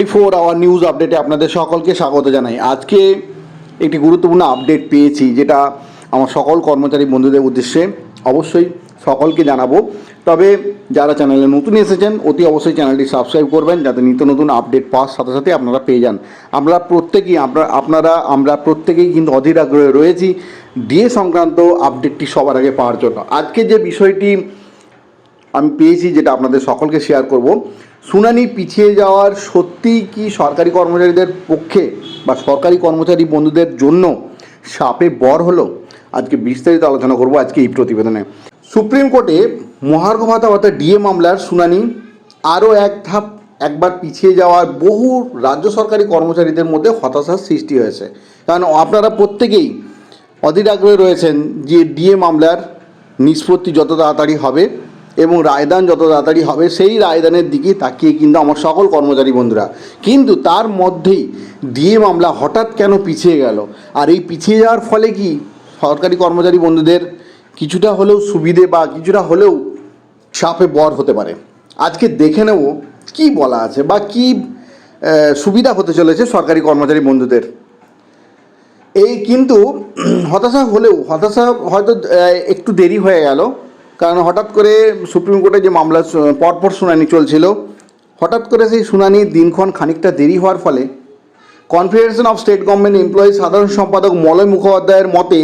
Four hour news আপডেটে আপনাদের সকলকে স্বাগত জানাই। আজকে একটি গুরুত্বপূর্ণ আপডেট পেয়েছি, যেটা আমার সকল কর্মচারী বন্ধুদের উদ্দেশ্যে অবশ্যই সকলকে জানাব। তবে যারা চ্যানেলে নতুন এসেছেন, অতি অবশ্যই চ্যানেলটি সাবস্ক্রাইব করবেন, যাতে নিত্য নতুন আপডেট পাওয়ার সাথে সাথে আপনারা পেয়ে যান। আমরা প্রত্যেকেই, আমরা, আপনারা, আমরা প্রত্যেকেই কিন্তু অধীর আগ্রহে রয়েছি ডিএ সংক্রান্ত আপডেটটি সবার আগে পাওয়ার জন্য। আজকে যে বিষয়টি আমি পেয়েছি যেটা আপনাদের সকলকে শেয়ার করব। শুনানি পিছিয়ে যাওয়ার সত্যিই কি সরকারি কর্মচারীদের পক্ষে বা সরকারি কর্মচারী বন্ধুদের জন্য সাপে বর হলো? আজকে বিস্তারিত আলোচনা করব আজকে এই প্রতিবেদনে। সুপ্রিম কোর্টে মহার্ঘ ভাতা অর্থাৎ ডিএ মামলার শুনানি আরও এক ধাপ একবার পিছিয়ে যাওয়ার বহু রাজ্য সরকারি কর্মচারীদের মধ্যে হতাশার সৃষ্টি হয়েছে। কারণ আপনারা প্রত্যেকেই অধীর আগ্রহে রয়েছেন যে ডিএ মামলার নিষ্পত্তি যত তাড়াতাড়ি হবে এবং রায়দান যত তাড়াতাড়ি হবে, সেই রায়দানের দিকে তাকিয়ে কিন্তু আমার সকল কর্মচারী বন্ধুরা। কিন্তু তার মধ্যেই ডিএ মামলা হঠাৎ কেন পিছিয়ে গেল? আর এই পিছিয়ে যাওয়ার ফলে কি সরকারি কর্মচারী বন্ধুদের কিছুটা হলেও সুবিধে বা কিছুটা হলেও চাপে বর হতে পারে? আজকে দেখে নেব কি বলা আছে বা কি সুবিধা হতে চলেছে সরকারি কর্মচারী বন্ধুদের। এই কিন্তু হতাশা হলেও, হতাশা হয়তো একটু দেরি হয়ে গেল। কারণ হঠাৎ করে সুপ্রিম কোর্টে যে মামলা পরপর শুনানি চলছিল, হঠাৎ করে সেই শুনানির দিনক্ষণ খানিকটা দেরি হওয়ার ফলে confederation of state government employee সাধারণ সম্পাদক মলয় মুখোপাধ্যায়ের মতে,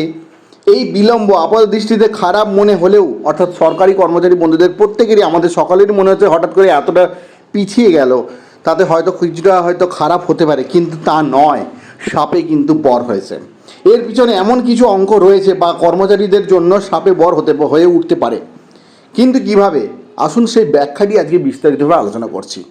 এই বিলম্ব আপাত দৃষ্টিতে খারাপ মনে হলেও, অর্থাৎ সরকারি কর্মচারী বন্ধুদের প্রত্যেকেরই আমাদের সকলেরই মনে হচ্ছে হঠাৎ করে এতটা পিছিয়ে গেল, তাতে হয়তো কিছুটা হয়তো খারাপ হতে পারে, কিন্তু তা নয়, সাপে কিন্তু বর হয়েছে। এর পিছনে এমন কিছু অঙ্ক রয়েছে বা কর্মচারীদের জন্য সাপে বর হতে হয়ে উঠতে পারে। কিন্তু কীভাবে? আসুন সেই ব্যাখ্যাটি আজকে বিস্তারিতভাবে আলোচনা করছি।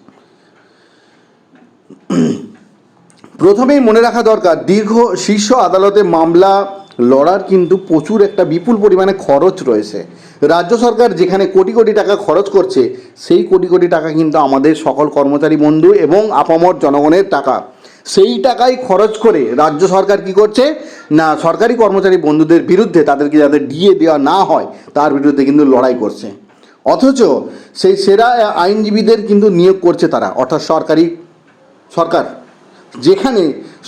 প্রথমেই মনে রাখা দরকার, দীর্ঘ শীর্ষ আদালতে মামলা লড়ার কিন্তু প্রচুর একটা বিপুল পরিমাণে খরচ রয়েছে। রাজ্য সরকার যেখানে কোটি কোটি টাকা খরচ করছে, সেই কোটি কোটি টাকা কিন্তু আমাদের সকল কর্মচারী বন্ধু এবং আপামর জনগণের টাকা। সেই টাকাই খরচ করে রাজ্য সরকার কি করছে? না, সরকারি কর্মচারী বন্ধুদের বিরুদ্ধে তাদেরকে যাতে ডিএ দেওয়া না হয়, তার বিরুদ্ধে কিন্তু লড়াই করছে। অথচ সেই সেরা আইনজীবীদের কিন্তু নিয়োগ করছে তারা, অর্থাৎ সরকারি সরকার। যেখানে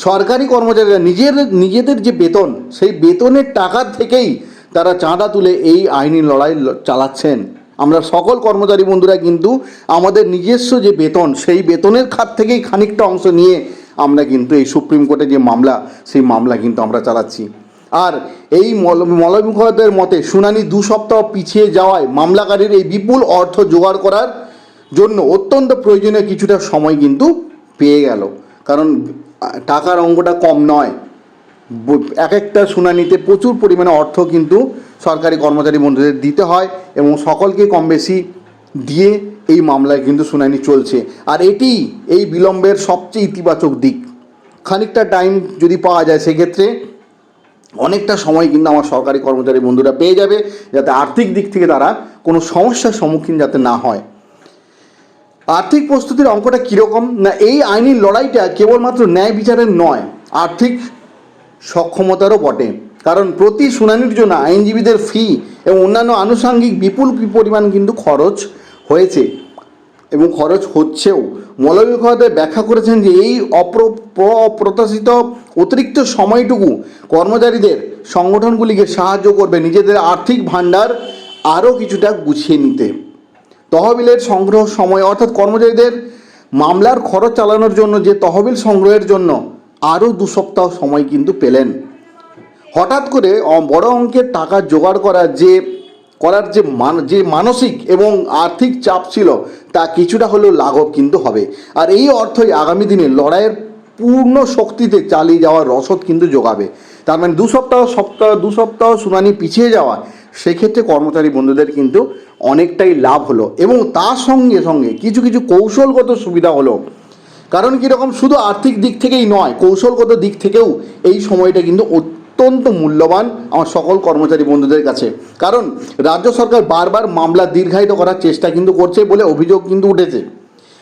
সরকারি কর্মচারীরা নিজের, নিজেদের যে বেতন, সেই বেতনের টাকা থেকেই তারা চাঁদা তুলে এই আইনি লড়াই চালাচ্ছেন। আমরা সকল কর্মচারী বন্ধুরা কিন্তু আমাদের নিজস্ব যে বেতন, সেই বেতনের খাত থেকেই খানিকটা অংশ নিয়ে আমরা কিন্তু এই সুপ্রিম কোর্টে যে মামলা, সেই মামলা কিন্তু আমরা চালাচ্ছি। আর এই মল- মুখোপাধ্যায়ের মতে, শুনানি দু সপ্তাহ পিছিয়ে যাওয়ায় মামলাকারীর এই বিপুল অর্থ জোগাড় করার জন্য অত্যন্ত প্রয়োজনীয় কিছুটা সময় কিন্তু পেয়ে গেল। কারণ, টাকার অঙ্কটা কম নয়। এক একটা শুনানিতে প্রচুর পরিমাণে অর্থ কিন্তু সরকারি কর্মচারী বন্ধুদের দিতে হয় এবং সকলকে কম বেশি দিয়ে এই মামলায় কিন্তু শুনানি চলছে। আর এটি এই বিলম্বের সবচেয়ে ইতিবাচক দিক। খানিকটা টাইম যদি পাওয়া যায় সেক্ষেত্রে অনেকটা সময় কিন্তু আমার সরকারি কর্মচারী বন্ধুরা পেয়ে যাবে, যাতে আর্থিক দিক থেকে তারা কোনো সমস্যার সম্মুখীন যাতে না হয়। আর্থিক প্রস্তুতির অঙ্কটা কীরকম? না, এই আইনি লড়াইটা কেবলমাত্র ন্যায় বিচারের নয়, আর্থিক সক্ষমতারও বটে। কারণ প্রতি শুনানির জন্য আইনজীবীদের ফি এবং অন্যান্য আনুষঙ্গিক বিপুল পরিমাণ কিন্তু খরচ হয়েছে এবং খরচ হচ্ছেও। মৌলভী মুখোপাধ্যায় ব্যাখ্যা করেছেন যে এই অপ্র অপ্রত্যাশিত অতিরিক্ত সময়টুকু কর্মচারীদের সংগঠনগুলিকে সাহায্য করবে নিজেদের আর্থিক ভাণ্ডার আরও কিছুটা গুছিয়ে নিতে। তহবিলের সংগ্রহ সময় অর্থাৎ কর্মচারীদের মামলার খরচ চালানোর জন্য যে তহবিল সংগ্রহের জন্য আরও দু সপ্তাহ সময় কিন্তু পেলেন। হঠাৎ করে বড় অঙ্কের টাকা জোগাড় করার যে করার যে মান যে মানসিক এবং আর্থিক চাপ ছিল, তা কিছুটা হলেও লাঘব কিন্তু হবে। আর এই অর্থই আগামী দিনে লড়াইয়ের পূর্ণ শক্তিতে চালিয়ে যাওয়ার রসদ কিন্তু যোগাবে। তার মানে দু সপ্তাহ সপ্তাহ দু সপ্তাহ শুনানি পিছিয়ে যাওয়া, সেক্ষেত্রে কর্মচারী বন্ধুদের কিন্তু অনেকটাই লাভ হলো। এবং তার সঙ্গে সঙ্গে কিছু কিছু কৌশলগত সুবিধা হলো। কারণ কীরকম শুধু আর্থিক দিক থেকেই নয়, কৌশলগত দিক থেকেও এই সময়টা কিন্তু অত্যন্ত মূল্যবান আমার সকল কর্মচারী বন্ধুদের কাছে। কারণ রাজ্য সরকার বারবার মামলা দীর্ঘায়িত করার চেষ্টা কিন্তু করছে বলে অভিযোগ কিন্তু উঠেছে।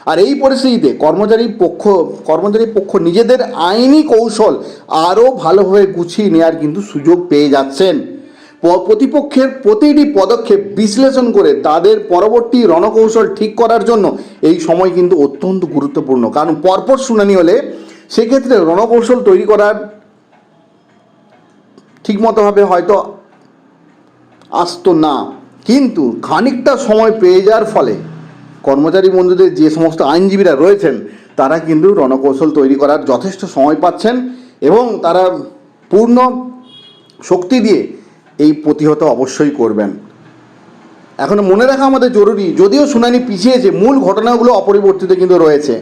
আর এই পরিস্থিতিতে কর্মচারী পক্ষ কর্মচারী পক্ষ নিজেদের আইনি কৌশল আরও ভালোভাবে গুছিয়ে নেওয়ার কিন্তু সুযোগ পেয়ে যাচ্ছেন। প্রতিপক্ষের প্রতিটি পদক্ষেপ বিশ্লেষণ করে তাদের পরবর্তী রণকৌশল ঠিক করার জন্য এই সময় কিন্তু অত্যন্ত গুরুত্বপূর্ণ। কারণ পরপর শুনানি হলে সেক্ষেত্রে রণকৌশল তৈরি করার ঠিকমতোভাবে হয়তো আসতো না। কিন্তু খানিকটা সময় পেয়ে যাওয়ার ফলে কর্মচারী বন্ধুদের যে সমস্ত আইনজীবীরা রয়েছেন, তারা কিন্তু রণকৌশল তৈরি করার যথেষ্ট সময় পাচ্ছেন এবং তারা পূর্ণ শক্তি দিয়ে এই প্রতিহত অবশ্যই করবেন। এখন মনে রাখা আমাদের জরুরি, যদিও শুনানি পিছিয়েছে, মূল ঘটনাগুলো অপরিবর্তিত কিন্তু রয়েছে।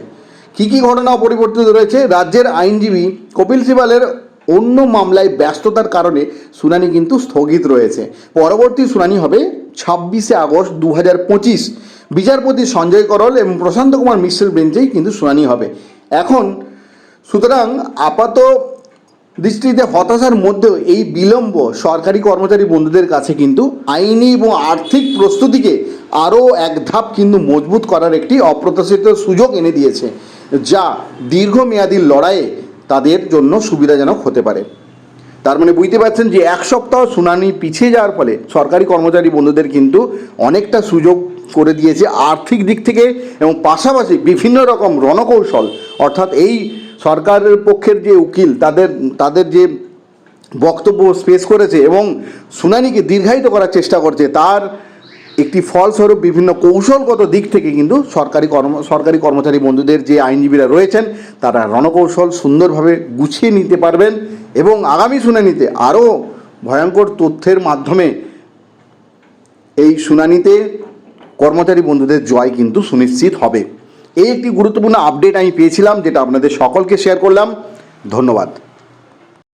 কী কী ঘটনা অপরিবর্তিত রয়েছে? রাজ্যের আইনজীবী কপিল সিবালের অন্য মামলায় ব্যস্ততার কারণে শুনানি কিন্তু স্থগিত রয়েছে। পরবর্তী শুনানি হবে ছাব্বিশে আগস্ট দু হাজার পঁচিশ। বিচারপতি সঞ্জয় করল এবং প্রশান্ত কুমার মিশ্রের বেঞ্চেই কিন্তু শুনানি হবে। এখন সুতরাং আপাত দৃষ্টিতে হতাশার মধ্যেও এই বিলম্ব সরকারি কর্মচারী বন্ধুদের কাছে কিন্তু আইনি এবং আর্থিক প্রস্তুতিকে আরও এক ধাপ কিন্তু মজবুত করার একটি অপ্রত্যাশিত সুযোগ এনে দিয়েছে, যা দীর্ঘমেয়াদী লড়াইয়ে তাদের জন্য সুবিধাজনক হতে পারে। তার মানে বুঝতে পারছেন যে এক সপ্তাহ শুনানি পিছিয়ে যাওয়ার ফলে সরকারি কর্মচারী বন্ধুদের কিন্তু অনেকটা সুযোগ করে দিয়েছে আর্থিক দিক থেকে এবং পাশাপাশি বিভিন্ন রকম রণকৌশল, অর্থাৎ এই সরকারের পক্ষের যে উকিল, তাদের তাদের যে বক্তব্য স্পেস করেছে এবং শুনানিকে দীর্ঘায়িত করার চেষ্টা করছে, তার একটি ফলস্বরূপ বিভিন্ন কৌশলগত দিক থেকে কিন্তু সরকারি কর্ম, সরকারি কর্মচারী বন্ধুদের যে আইনজীবীরা রয়েছেন, তারা রণকৌশল সুন্দরভাবে গুছিয়ে নিতে পারবেন এবং আগামী শুনানিতে আরও ভয়ঙ্কর তথ্যের মাধ্যমে এই শুনানিতে কর্মচারী বন্ধুদের জয় কিন্তু সুনিশ্চিত হবে। এই একটি গুরুত্বপূর্ণ আপডেট আমি পেয়েছিলাম, যেটা আপনাদের সকলকে শেয়ার করলাম। ধন্যবাদ।